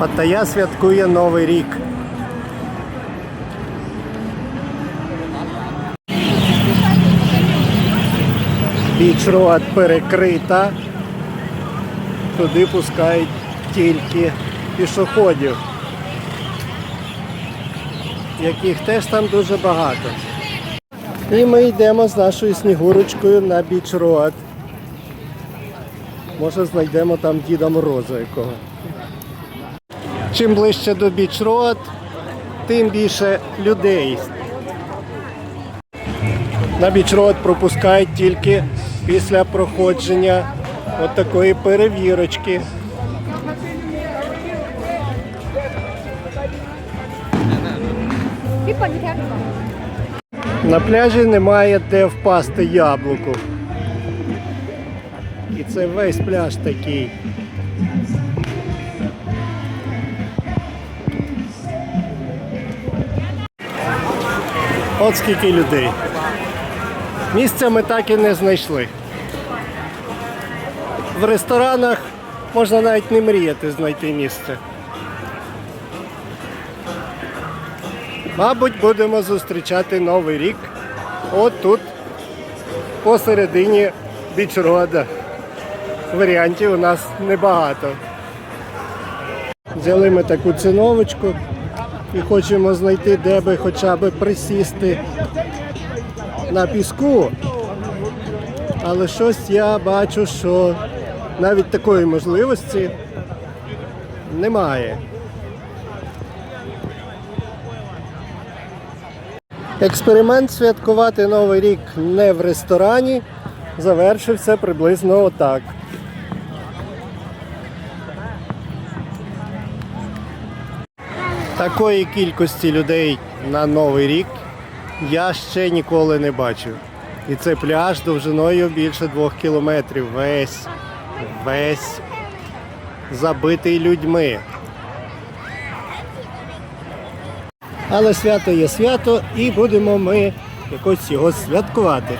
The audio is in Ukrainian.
Паттайя святкує Новий рік. Біч-роад перекрита. Туди пускають тільки пішоходів, яких теж там дуже багато. І ми йдемо з нашою снігурочкою на біч-роад. Може знайдемо там Діда Мороза якого. Чим ближче до біч-роад, тим більше людей. На біч-роад пропускають тільки після проходження от такої перевірочки. На пляжі немає де впасти яблуку. І це весь пляж такий. От скільки людей. Місця ми так і не знайшли. В ресторанах можна навіть не мріяти знайти місце. Мабуть, будемо зустрічати Новий рік от тут, посередині бічрода. Варіантів у нас небагато. Взяли ми таку циновочку і хочемо знайти, де би хоча б присісти на піску. Але щось я бачу, що навіть такої можливості немає. Експеримент святкувати Новий рік не в ресторані завершився приблизно отак. Такої кількості людей на Новий рік я ще ніколи не бачив. І це пляж довжиною більше двох кілометрів. Весь, весь забитий людьми. Але свято є свято і будемо ми якось його святкувати.